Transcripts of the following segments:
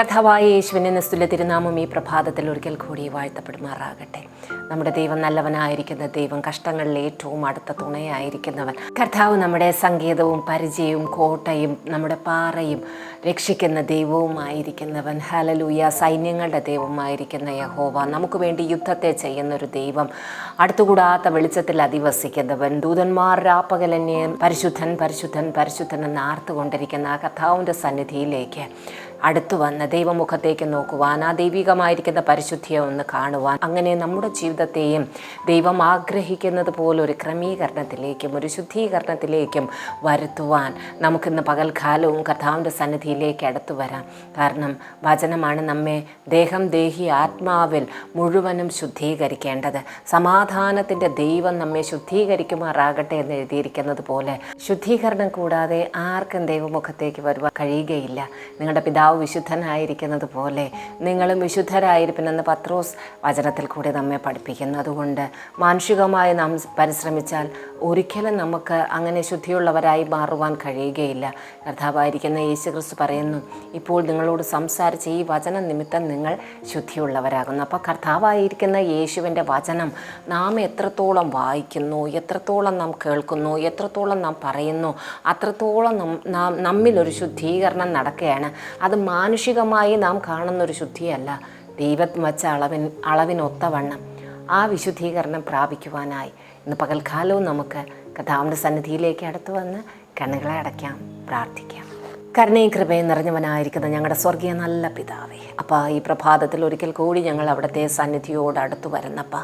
കഥാവായ യേശുവിനെ നിസ്തുല്യ തിരുനാമം ഈ പ്രഭാതത്തിൽ ഒരിക്കൽ കൂടി വാഴ്ത്തപ്പെടുമാറാകട്ടെ. നമ്മുടെ ദൈവം നല്ലവനായിരിക്കുന്ന ദൈവം കഷ്ടങ്ങളിൽ ഏറ്റവും അടുത്ത തുണയായിരിക്കുന്നവൻ. കർത്താവ് നമ്മുടെ സങ്കേതവും പരിചയവും കോട്ടയും നമ്മുടെ പാറയും രക്ഷിക്കുന്ന ദൈവവുമായിരിക്കുന്നവൻ. ഹലലൂയ സൈന്യങ്ങളുടെ ദൈവമായിരിക്കുന്ന യഹോവ. നമുക്ക് വേണ്ടി യുദ്ധത്തെ ചെയ്യുന്നൊരു ദൈവം. അടുത്തുകൂടാത്ത വെളിച്ചത്തിൽ അധിവസിക്കുന്നവൻ. ദൂതന്മാർ രാപ്പകലന്യൻ പരിശുദ്ധൻ പരിശുദ്ധൻ പരിശുദ്ധൻ എന്ന് ആർത്തുകൊണ്ടിരിക്കുന്ന ആ കർത്താവിന്റെ സന്നിധിയിലേക്ക് അടുത്തു വന്ന് ദൈവമുഖത്തേക്ക് നോക്കുവാൻ ആ ദൈവികമായിരിക്കുന്ന പരിശുദ്ധിയെ ഒന്ന് കാണുവാൻ അങ്ങനെ നമ്മുടെ ജീവിതത്തെയും ദൈവം ആഗ്രഹിക്കുന്നത് പോലെ ഒരു ക്രമീകരണത്തിലേക്കും ഒരു ശുദ്ധീകരണത്തിലേക്കും വരുത്തുവാൻ നമുക്കിന്ന് പകൽക്കാലവും കഥാവിന്റെ സന്നിധിയിലേക്ക് അടുത്തു വരാം. കാരണം വചനമാണ് നമ്മെ ദേഹം ദേഹി ആത്മാവിൽ മുഴുവനും ശുദ്ധീകരിക്കേണ്ടത്. സമാധാനത്തിന്റെ ദൈവം നമ്മെ ശുദ്ധീകരിക്കുമാറാകട്ടെ എന്ന് എഴുതിയിരിക്കുന്നത് പോലെ ശുദ്ധീകരണം കൂടാതെ ആർക്കും ദൈവമുഖത്തേക്ക് വരുവാൻ കഴിയുകയില്ല. നിങ്ങളുടെ പിതാവ് വിശുദ്ധനായിരിക്കുന്നത് പോലെ നിങ്ങളും വിശുദ്ധരായിരിക്കുമെന്ന് പത്രോസ് വചനത്തിൽ കൂടി നമ്മെ പഠിപ്പിക്കുന്നു. അതുകൊണ്ട് മാനുഷികമായി നാം പരിശ്രമിച്ചാൽ ഒരിക്കലും നമുക്ക് അങ്ങനെ ശുദ്ധിയുള്ളവരായി മാറുവാൻ കഴിയുകയില്ല. കർത്താവായിരിക്കുന്ന യേശു ക്രിസ്തു പറയുന്നു ഇപ്പോൾ നിങ്ങളോട് സംസാരിച്ച ഈ വചന നിമിത്തം നിങ്ങൾ ശുദ്ധിയുള്ളവരാകുന്നു. അപ്പോൾ കർത്താവായിരിക്കുന്ന യേശുവിന്റെ വചനം നാം എത്രത്തോളം വായിക്കുന്നു എത്രത്തോളം നാം കേൾക്കുന്നു എത്രത്തോളം നാം പറയുന്നു അത്രത്തോളം നം- നമ്മിലൊരു ശുദ്ധീകരണം നടക്കുകയാണ്. അത് മാനുഷികമായി നാം കാണുന്നൊരു ശുദ്ധിയല്ല. ദൈവം വച്ച അളവിൻ അളവിനൊത്തവണ്ണം. ആ വിശുദ്ധീകരണം പ്രാപിക്കുവാനായി. ഇന്ന് പകൽക്കാലവും നമുക്ക് കഥാവിന്റെ സന്നിധിയിലേക്ക് അടുത്ത് വന്ന് കണ്ണുകളെ അടയ്ക്കാം പ്രാർത്ഥിക്കാം. കരുണയും കൃപയും നിറഞ്ഞവനായിരിക്കുന്ന ഞങ്ങളുടെ സ്വർഗീയ നല്ല പിതാവേ അപ്പോൾ ഈ പ്രഭാതത്തിൽ ഒരിക്കൽ കൂടി ഞങ്ങൾ അവിടുത്തെ സന്നിധിയോട് അടുത്ത് വരുന്നപ്പ.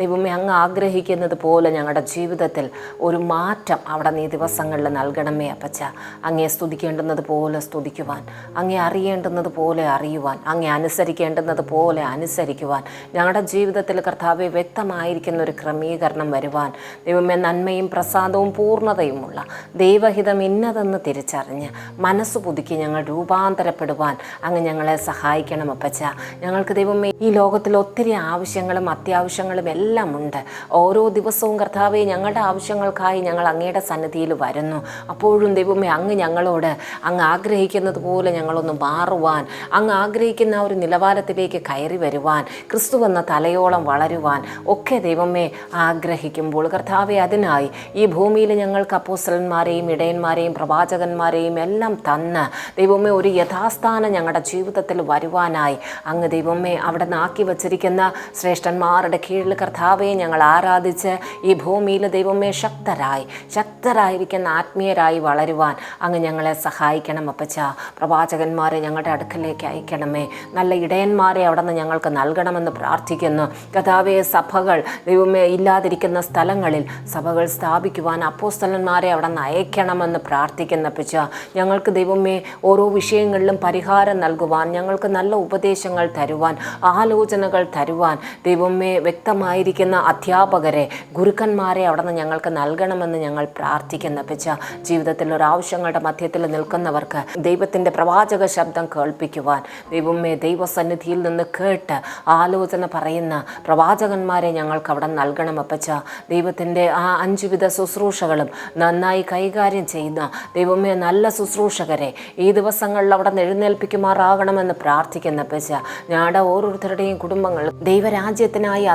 ദൈവമേ അങ്ങ് ആഗ്രഹിക്കുന്നത് പോലെ ഞങ്ങളുടെ ജീവിതത്തിൽ ഒരു മാറ്റം അവിടെ നീ ദിവസങ്ങളിൽ നൽകണമേ അപ്പച്ച. അങ്ങേ സ്തുതിക്കേണ്ടുന്നത് പോലെ സ്തുതിക്കുവാൻ അങ്ങേ അറിയേണ്ടുന്നത് പോലെ അറിയുവാൻ അങ്ങേ അനുസരിക്കേണ്ടുന്നത് പോലെ അനുസരിക്കുവാൻ ഞങ്ങളുടെ ജീവിതത്തിൽ കർത്താവെ വ്യക്തമായിരിക്കുന്ന ഒരു ക്രമീകരണം വരുവാൻ ദൈവമേ നന്മയും പ്രസാദവും പൂർണതയുമുള്ള ദൈവഹിതം ഇന്നതെന്ന് തിരിച്ചറിഞ്ഞ് മനസ്സ് പുതുക്കി ഞങ്ങൾ രൂപാന്തരപ്പെടുവാൻ അങ്ങ് ഞങ്ങളെ സഹായിക്കണം അപ്പച്ച. ഞങ്ങൾക്ക് ദൈവമേ ഈ ലോകത്തിൽ ഒത്തിരി ആവശ്യങ്ങളും അത്യാവശ്യങ്ങളും എല്ലാം ഉണ്ട് ഓരോ ദിവസവും കർത്താവെ ഞങ്ങളുടെ ആവശ്യങ്ങൾക്കായി ഞങ്ങൾ അങ്ങയുടെ സന്നിധിയിൽ വരുന്നു. അപ്പോഴും ദൈവമേ അങ്ങ് ഞങ്ങളോട് അങ്ങ് ആഗ്രഹിക്കുന്നത് പോലെ ഞങ്ങളൊന്ന് മാറുവാൻ അങ്ങ് ആഗ്രഹിക്കുന്ന ആ ഒരു നിലവാരത്തിലേക്ക് കയറി വരുവാൻ ക്രിസ്തു എന്ന തലയോളം വളരുവാൻ ഒക്കെ ദൈവമേ ആഗ്രഹിക്കുമ്പോൾ കർത്താവെ അതിനായി ഈ ഭൂമിയിൽ ഞങ്ങൾക്ക് അപ്പോസ്റ്റലന്മാരെയും ഇടയന്മാരെയും പ്രവാചകന്മാരെയും എല്ലാം തന്ന് ദൈവമേ ഒരു യഥാസ്ഥാനം ഞങ്ങളുടെ ജീവിതത്തിൽ വരുവാനായി അങ്ങ് ദൈവമേ അവിടെ നാക്കി വച്ചിരിക്കുന്ന ശ്രേഷ്ഠന്മാരുടെ കീഴിൽ കർത്താവെ ഞങ്ങൾ ആരാധിച്ച് ഈ ഭൂമിയിൽ ദൈവമേ ശക്തരായി ശക്തരായിരിക്കുന്ന ആത്മീയരായി വളരുവാൻ അങ്ങ് ഞങ്ങളെ സഹായിക്കണം അപ്പച്ച. പ്രവാചകന്മാരെ ഞങ്ങളുടെ അടുക്കലേക്ക് അയക്കണമേ. നല്ല ഇടയന്മാരെ അവിടെ നിന്ന് ഞങ്ങൾക്ക് നൽകണമെന്ന് പ്രാർത്ഥിക്കുന്നു. കഥാവെ സഭകൾ ദൈവമേ ഇല്ലാതിരിക്കുന്ന സ്ഥലങ്ങളിൽ സഭകൾ സ്ഥാപിക്കുവാൻ അപ്പോസ്തലന്മാരെ അവിടെ നിന്ന് അയക്കണമെന്ന് പ്രാർത്ഥിക്കുന്ന അപ്പച്ച. ഞങ്ങൾക്ക് ദൈവമേ ഓരോ വിഷയങ്ങളിലും പരിഹാരം നൽകുവാൻ ഞങ്ങൾക്ക് നല്ല ഉപദേശങ്ങൾ തരുവാൻ ആലോചനകൾ തരുവാൻ ദൈവമേ വ്യക്തമായിരിക്കുന്ന അധ്യാപകരെ ഗുരുക്കന്മാരെ അവിടെ നിന്ന് ഞങ്ങൾക്ക് നൽകണമെന്ന് ഞങ്ങൾ പ്രാർത്ഥിക്കുന്ന. പിച്ച ജീവിതത്തിൽ ഒരു ആവശ്യങ്ങളുടെ മധ്യത്തിൽ നിൽക്കുന്നവർക്ക് ദൈവത്തിന്റെ പ്രവാചക ശബ്ദം കേൾപ്പിക്കുവാൻ ദൈവമേ ദൈവസന്നിധിയിൽ നിന്ന് കേട്ട് ആലോചന പറയുന്ന പ്രവാചകന്മാരെ ഞങ്ങൾക്ക് അവിടെ നൽകണം. അപ്പച്ച ദൈവത്തിന്റെ ആ അഞ്ചുവിധ ശുശ്രൂഷകളും നന്നായി കൈകാര്യം ചെയ്യുന്ന ദൈവമേ നല്ല ശുശ്രൂഷകരെ ഈ ദിവസങ്ങളിൽ അവിടെ എഴുന്നേൽപ്പിക്കുമാറാകണമെന്ന് പ്രാർത്ഥിക്കുന്ന. അപ്പച്ച ഞങ്ങളുടെ ഓരോരുത്തരുടെയും കുടുംബങ്ങൾ ദൈവരാജ്യത്തിനായി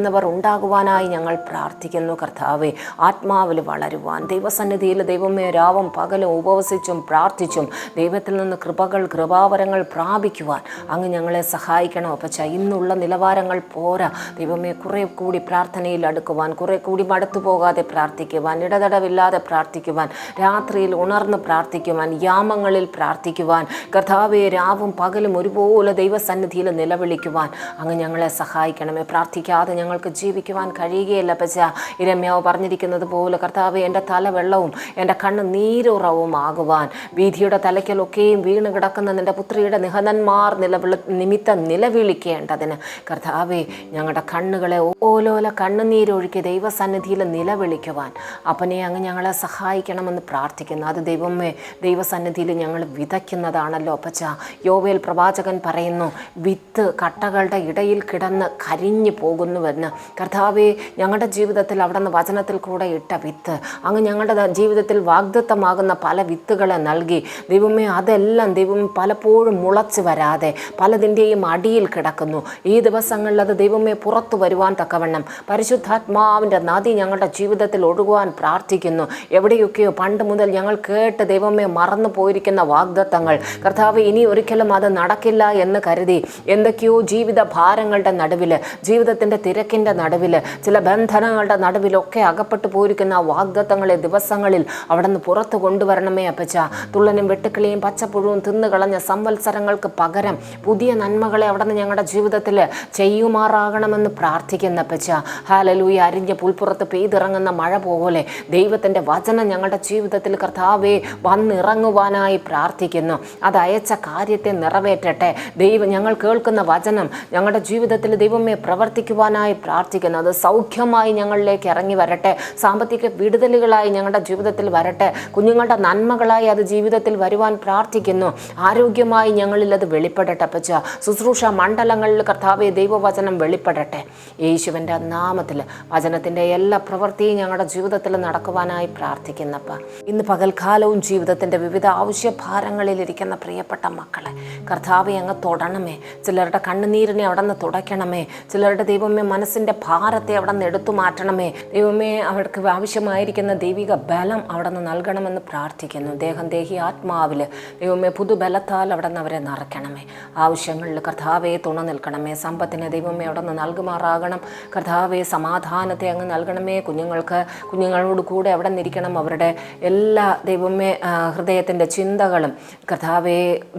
അധ്വാനിക്കുന്നവർ ഉണ്ടാകുവാനായി ഞങ്ങൾ പ്രാർത്ഥിക്കുന്നു കർത്താവെ. ആത്മാവിൽ വളരുവാൻ ദൈവസന്നിധിയിൽ ദൈവമേ രാവും പകലും ഉപവസിച്ചും പ്രാർത്ഥിച്ചും ദൈവത്തിൽ നിന്ന് കൃപകൾ കൃപാവരങ്ങൾ പ്രാപിക്കുവാൻ അങ്ങ് ഞങ്ങളെ സഹായിക്കണം അപ്പച്ച ഇന്നുള്ള നിലവാരങ്ങൾ പോരാ. ദൈവമേ കുറേ കൂടി പ്രാർത്ഥനയിൽ അടുക്കുവാൻ കുറെ കൂടി മടുത്തു പോകാതെ പ്രാർത്ഥിക്കുവാൻ ഇടതടവില്ലാതെ പ്രാർത്ഥിക്കുവാൻ രാത്രിയിൽ ഉണർന്ന് പ്രാർത്ഥിക്കുവാൻ യാമങ്ങളിൽ പ്രാർത്ഥിക്കുവാൻ കർത്താവെ രാവും പകലും ഒരുപോലെ ദൈവസന്നിധിയിൽ നിലവിളിക്കുവാൻ അങ്ങ് ഞങ്ങളെ സഹായിക്കണമേ. പ്രാർത്ഥിക്കാതെ ഞങ്ങൾക്ക് ജീവിക്കുവാൻ കഴിയുകയില്ല പച്ച ഇരമ്യാവ് പറഞ്ഞിരിക്കുന്നത് പോലെ കർത്താവ് എന്റെ തല വെള്ളവും എന്റെ കണ്ണ് നീരുറവും ആകുവാൻ. വീതിയുടെ തലയ്ക്കലൊക്കെയും വീണ് കിടക്കുന്ന നിന്റെ പുത്രിയുടെ നിഹതന്മാർ നിലവിള നിമിത്തം നിലവിളിക്കേണ്ടതിന്. കർത്താവെ ഞങ്ങളുടെ കണ്ണുകളെ ഓലോല കണ്ണുനീരൊഴുക്കി ദൈവസന്നിധിയിൽ നിലവിളിക്കുവാൻ. അപ്പനെ അങ്ങ് ഞങ്ങളെ സഹായിക്കണമെന്ന് പ്രാർത്ഥിക്കുന്നു. അത് ദൈവമേ ദൈവസന്നിധിയിൽ ഞങ്ങൾ വിതയ്ക്കുന്നതാണല്ലോ അപ്പച്ച യോവേൽ പ്രവാചകൻ പറയുന്നു വിത്ത് കട്ടകളുടെ ഇടയിൽ കിടന്ന് കരിഞ്ഞു പോകുന്നുവെന്ന് വരുന്ന കർത്താവെ ഞങ്ങളുടെ ജീവിതത്തിൽ അവിടെ നിന്ന് വചനത്തിൽ കൂടെ ഇട്ട വിത്ത് അങ്ങ് ഞങ്ങളുടെ ജീവിതത്തിൽ വാഗ്ദത്തമാകുന്ന പല വിത്തുകളെ നൽകി. ദൈവമേ അതെല്ലാം ദൈവം പലപ്പോഴും മുളച്ച് വരാതെ പലതിന്റെയും അടിയിൽ കിടക്കുന്നു. ഈ ദിവസങ്ങളിൽ അത് ദൈവമേ പുറത്തു വരുവാൻ തക്കവണ്ണം പരിശുദ്ധാത്മാവിന്റെ നദി ഞങ്ങളുടെ ജീവിതത്തിൽ ഒഴുകുവാൻ പ്രാർത്ഥിക്കുന്നു. എവിടെയൊക്കെയോ പണ്ട് മുതൽ ഞങ്ങൾ കേട്ട് ദൈവമേ മറന്നു പോയിരിക്കുന്ന വാഗ്ദത്തങ്ങൾ. കർത്താവ് ഇനി ഒരിക്കലും അത് നടക്കില്ല എന്ന് കരുതി. എന്തൊക്കെയോ ജീവിത ഭാരങ്ങളുടെ നടുവിൽ ജീവിതത്തിന്റെ തിരക്കിന്റെ നടുവിൽ ചില ബന്ധനങ്ങളുടെ നടുവിലൊക്കെ അകപ്പെട്ടു പോയിരിക്കുന്ന ആ വാഗ്ദത്തങ്ങളെ ദിവസങ്ങളിൽ അവിടെ നിന്ന് പുറത്തു കൊണ്ടുവരണമേ അപ്പച്ച. തുള്ളനും വെട്ടുക്കിളിയും പച്ചപ്പുഴവും തിന്നു കളഞ്ഞ സംവത്സരങ്ങൾക്ക് പകരം പുതിയ നന്മകളെ അവിടെ നിന്ന് ഞങ്ങളുടെ ജീവിതത്തിൽ ചെയ്യുമാറാകണമെന്ന് പ്രാർത്ഥിക്കുന്ന അപ്പച്ച. ഹാലലൂയ അരിഞ്ഞ പുൽപ്പുറത്ത് പെയ്തിറങ്ങുന്ന മഴ പോലെ ദൈവത്തിന്റെ വചനം ഞങ്ങളുടെ ജീവിതത്തിൽ കർത്താവെ വന്നിറങ്ങുവാനായി പ്രാർത്ഥിക്കുന്നു. അത് അയച്ച കാര്യത്തെ നിറവേറ്റട്ടെ. ദൈവം ഞങ്ങൾ കേൾക്കുന്ന വചനം ഞങ്ങളുടെ ജീവിതത്തിൽ ദൈവമേ പ്രവർത്തിക്കുവാനായി പ്രാർത്ഥിക്കുന്നു. അത് സൗഖ്യമായി ഞങ്ങളിലേക്ക് ഇറങ്ങി വരട്ടെ. സാമ്പത്തിക വിടുതലുകളായി ഞങ്ങളുടെ ജീവിതത്തിൽ വരട്ടെ. കുഞ്ഞുങ്ങളുടെ നന്മകളായി അത് ജീവിതത്തിൽ വരുവാൻ പ്രാർത്ഥിക്കുന്നു. ആരോഗ്യമായി ഞങ്ങളിൽ അത് വെളിപ്പെടട്ടെ അപ്പച്ച. ശുശ്രൂഷ മണ്ഡലങ്ങളിൽ കർത്താവെ ദൈവവചനം വെളിപ്പെടട്ടെ. യേശുവിന്റെ നാമത്തിൽ വചനത്തിന്റെ എല്ലാ പ്രവൃത്തിയും ഞങ്ങളുടെ ജീവിതത്തിൽ നടക്കുവാനായി പ്രാർത്ഥിക്കുന്നപ്പ. ഇന്ന് പകൽക്കാലവും ജീവിതത്തിന്റെ വിവിധ ആവശ്യഭാരങ്ങളിലിരിക്കുന്ന പ്രിയപ്പെട്ട മക്കളെ കർത്താവെ അങ്ങ് തൊടണമേ. ചിലരുടെ കണ്ണുനീരിനെ അവിടെ നിന്ന് തുടയ്ക്കണമേ. ചിലരുടെ ദൈവമേ മനസ്സിന്റെ ഭാരത്തെ അവിടെ നിന്ന് എടുത്തു മാറ്റണമേ. ദൈവമേ അവർക്ക് ആവശ്യമായിരിക്കുന്ന ദൈവിക ബലം അവിടെ നിന്ന് നൽകണമെന്ന് പ്രാർത്ഥിക്കുന്നു. ദേഹം ദേഹി ആത്മാവിൽ ദൈവമേ പുതുബലത്താൽ അവിടെ നിന്ന് അവരെ നിറയ്ക്കണമേ. ആവശ്യങ്ങളിൽ കർത്താവെ തുണ നിൽക്കണമേ. സമ്പത്തിനെ ദൈവമേ അവിടെ നിന്ന് നൽകുമാറാകണം. കർത്താവെ സമാധാനത്തെ അങ്ങ് നൽകണമേ. കുഞ്ഞുങ്ങൾക്ക് കുഞ്ഞുങ്ങളോട് കൂടെ അവിടെ നിന്നിരിക്കണം. അവരുടെ എല്ലാ ദൈവമേ ഹൃദയത്തിന്റെ ചിന്തകളും കർത്താവെ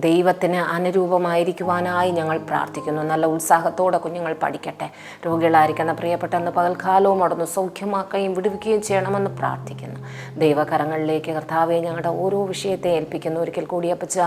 ദൈവത്തിന് അനുരൂപമായിരിക്കുവാനായി ഞങ്ങൾ പ്രാർത്ഥിക്കുന്നു. നല്ല ഉത്സാഹത്തോടെ കുഞ്ഞുങ്ങൾ പഠിക്കട്ടെ. രോഗികളായിരിക്കുന്ന പ്രിയപ്പെട്ട അന്ന് പകൽക്കാലവും അവിടുന്ന് സൗഖ്യമാക്കുകയും വിടുവിക്കുകയും ചെയ്യണമെന്ന് പ്രാർത്ഥിക്കുന്നു. ദൈവകരങ്ങളിലേക്ക് കർത്താവെ ഞങ്ങളുടെ ഓരോ വിഷയത്തെ ഏൽപ്പിക്കുന്നു. ഒരിക്കൽ കൂടി അപ്പച്ച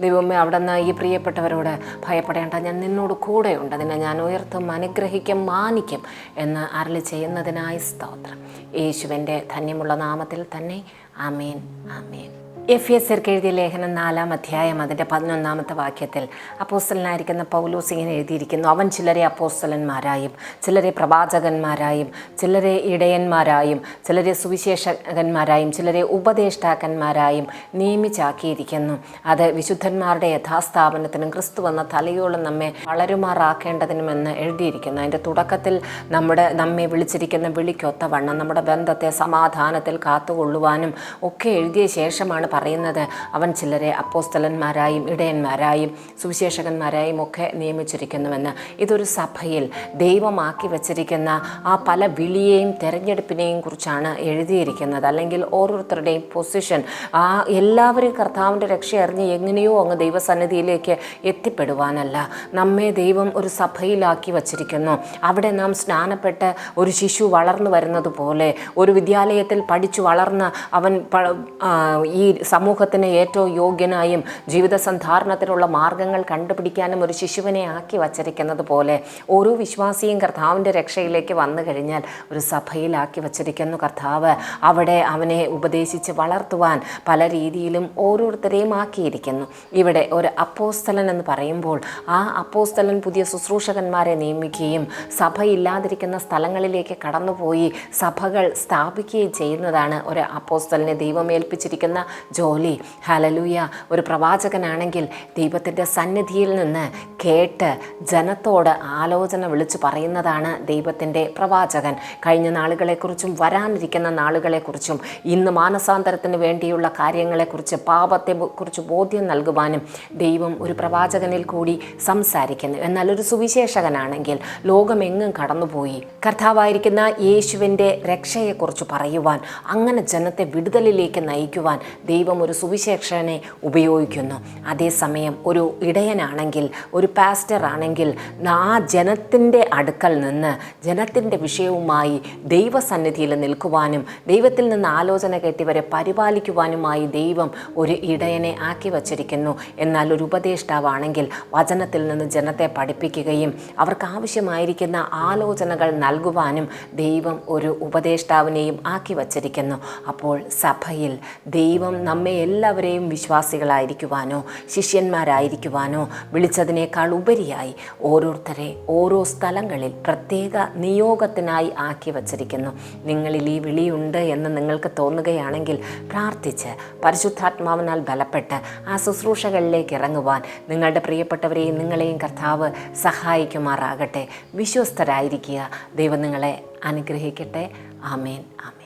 ദൈവമേ അവിടെ നിന്ന് ഈ പ്രിയപ്പെട്ടവരോട് ഭയപ്പെടേണ്ട. ഞാൻ നിന്നോട് കൂടെയുണ്ട്. അതിനെ ഞാൻ ഉയർത്തും അനുഗ്രഹിക്കും മാനിക്കും എന്ന് അരളി ചെയ്യുന്നതിനായി സ്തോത്രം. യേശുവിന്റെ ധന്യമുള്ള നാമത്തിൽ തന്നെ. ആമേൻ. ആമേൻ. എഫ് എസ് എഴുതിയ ലേഖനം നാലാം അധ്യായം അതിന്റെ പതിനൊന്നാമത്തെ വാക്യത്തിൽ അപ്പോസ്റ്റലനായിരിക്കുന്ന പൗലോസ് ഇങ്ങനെ എഴുതിയിരിക്കുന്നു. അവൻ ചിലരെ അപ്പോസ്റ്റലന്മാരായും ചിലരെ പ്രവാചകന്മാരായും ചിലരെ ഇടയന്മാരായും ചിലരെ സുവിശേഷകന്മാരായും ചിലരെ ഉപദേഷ്ടാക്കന്മാരായും നിയമിച്ചാക്കിയിരിക്കുന്നു. അത് വിശുദ്ധന്മാരുടെ യഥാസ്ഥാപനത്തിനും ക്രിസ്തു എന്ന തലയോളം നമ്മെ വളരുമാറാക്കേണ്ടതിനുമെന്ന് എഴുതിയിരിക്കുന്നു. അതിന്റെ തുടക്കത്തിൽ നമ്മുടെ നമ്മെ വിളിച്ചിരിക്കുന്ന വിളിക്കൊത്തവണ്ണം നമ്മുടെ ബന്ധത്തെ സമാധാനത്തിൽ കാത്തുകൊള്ളുവാനും ഒക്കെ എഴുതിയ ശേഷമാണ് പറയുന്നത്. അവൻ ചിലരെ അപ്പോസ്തലന്മാരായും ഇടയന്മാരായും സുവിശേഷകന്മാരായും ഒക്കെ നിയമിച്ചിരിക്കുന്നുവെന്ന്. ഇതൊരു സഭയിൽ ദൈവമാക്കി വച്ചിരിക്കുന്ന ആ പല വിളിയെയും തെരഞ്ഞെടുപ്പിനെയും കുറിച്ചാണ് എഴുതിയിരിക്കുന്നത്. അല്ലെങ്കിൽ ഓരോരുത്തരുടെയും പൊസിഷൻ. ആ എല്ലാവരും കർത്താവിന്റെ രക്ഷ അറിഞ്ഞ് എങ്ങനെയോ അങ്ങ് ദൈവസന്നിധിയിലേക്ക് എത്തിപ്പെടുവാനല്ല. നമ്മെ ദൈവം ഒരു സഭയിലാക്കി വച്ചിരിക്കുന്നു. അവിടെ നാം സ്നാനപ്പെട്ട് ഒരു ശിശു വളർന്നു വരുന്നത് പോലെ ഒരു വിദ്യാലയത്തിൽ പഠിച്ചു വളർന്ന് അവൻ ഈ സമൂഹത്തിന് ഏറ്റവും യോഗ്യനായും ജീവിത സന്ധാരണത്തിനുള്ള മാർഗങ്ങൾ കണ്ടുപിടിക്കാനും ഒരു ശിശുവിനെ ആക്കി വച്ചിരിക്കുന്നത് പോലെ ഓരോ വിശ്വാസിയും കർത്താവിന്റെ രക്ഷയിലേക്ക് വന്നു കഴിഞ്ഞാൽ ഒരു സഭയിലാക്കി വച്ചിരിക്കുന്നു കർത്താവ്. അവിടെ അവനെ ഉപദേശിച്ച് വളർത്തുവാൻ പല രീതിയിലും ഓരോരുത്തരെയും ആക്കിയിരിക്കുന്നു. ഇവിടെ ഒരു അപ്പോസ്തലൻ എന്ന് പറയുമ്പോൾ ആ അപ്പോസ്തലൻ പുതിയ ശുശ്രൂഷകന്മാരെ നിയമിക്കുകയും സഭയില്ലാതിരിക്കുന്ന സ്ഥലങ്ങളിലേക്ക് കടന്നുപോയി സഭകൾ സ്ഥാപിക്കുകയും ചെയ്യുന്നതാണ് ഒരു അപ്പോസ്തലിനെ ദൈവം ഏൽപ്പിച്ചിരിക്കുന്ന ജോലി. ഹലലൂയ ഒരു പ്രവാചകനാണെങ്കിൽ ദൈവത്തിന്റെ സന്നിധിയിൽ നിന്ന് കേട്ട് ജനത്തോട് ആലോചന വിളിച്ചു പറയുന്നതാണ് ദൈവത്തിന്റെ പ്രവാചകൻ. കഴിഞ്ഞ നാളുകളെക്കുറിച്ചും വരാനിരിക്കുന്ന നാളുകളെക്കുറിച്ചും ഇന്ന് മാനസാന്തരത്തിന് വേണ്ടിയുള്ള കാര്യങ്ങളെക്കുറിച്ച് പാപത്തെ കുറിച്ച് ബോധ്യം നൽകുവാനും ദൈവം ഒരു പ്രവാചകനിൽ കൂടി സംസാരിക്കുന്നു. എന്നാൽ ഒരു സുവിശേഷകനാണെങ്കിൽ ലോകമെങ്ങും കടന്നുപോയി. കർത്താവായിരിക്കുന്ന യേശുവിന്റെ രക്ഷയെക്കുറിച്ച് പറയുവാൻ അങ്ങനെ ജനത്തെ വിടുതലിലേക്ക് നയിക്കുവാൻ ദൈവം ഒരു സുവിശേഷനെ ഉപയോഗിക്കുന്നു. അതേസമയം ഒരു ഇടയനാണെങ്കിൽ ഒരു പാസ്റ്റർ ആണെങ്കിൽ ആ ജനത്തിന്റെ അടുക്കൽ നിന്ന് ജനത്തിന്റെ വിഷയവുമായി ദൈവസന്നിധിയിൽ നിൽക്കുവാനും ദൈവത്തിൽ നിന്ന് ആലോചന കേട്ടിവരെ പരിപാലിക്കുവാനുമായി ദൈവം ഒരു ഇടയനെ ആക്കി വച്ചിരിക്കുന്നു. എന്നാൽ ഒരു ഉപദേഷ്ടാവാണെങ്കിൽ വചനത്തിൽ നിന്ന് ജനത്തെ പഠിപ്പിക്കുകയും അവർക്ക് ആവശ്യമായിരിക്കുന്ന ആലോചനകൾ നൽകുവാനും ദൈവം ഒരു ഉപദേഷ്ടാവിനെയും ആക്കി വച്ചിരിക്കുന്നു. അപ്പോൾ സഭയിൽ ദൈവം നമ്മെ എല്ലാവരെയും വിശ്വാസികളായിരിക്കുവാനോ ശിഷ്യന്മാരായിരിക്കുവാനോ വിളിച്ചതിനേക്കാൾ ഉപരിയായി ഓരോരുത്തരെ ഓരോ സ്ഥലങ്ങളിൽ പ്രത്യേക നിയോഗത്തിനായി ആക്കി വച്ചിരിക്കുന്നു. നിങ്ങളിൽ ഈ വിളിയുണ്ട് എന്ന് നിങ്ങൾക്ക് തോന്നുകയാണെങ്കിൽ പ്രാർത്ഥിച്ച് പരിശുദ്ധാത്മാവിനാൽ ബലപ്പെട്ട് ആ ശുശ്രൂഷകളിലേക്ക് ഇറങ്ങുവാൻ നിങ്ങളുടെ പ്രിയപ്പെട്ടവരെയും നിങ്ങളെയും കർത്താവ് സഹായിക്കുമാറാകട്ടെ. വിശ്വസ്തരായിരിക്കുക. ദൈവം നിങ്ങളെ അനുഗ്രഹിക്കട്ടെ. ആമേൻ ആമേൻ.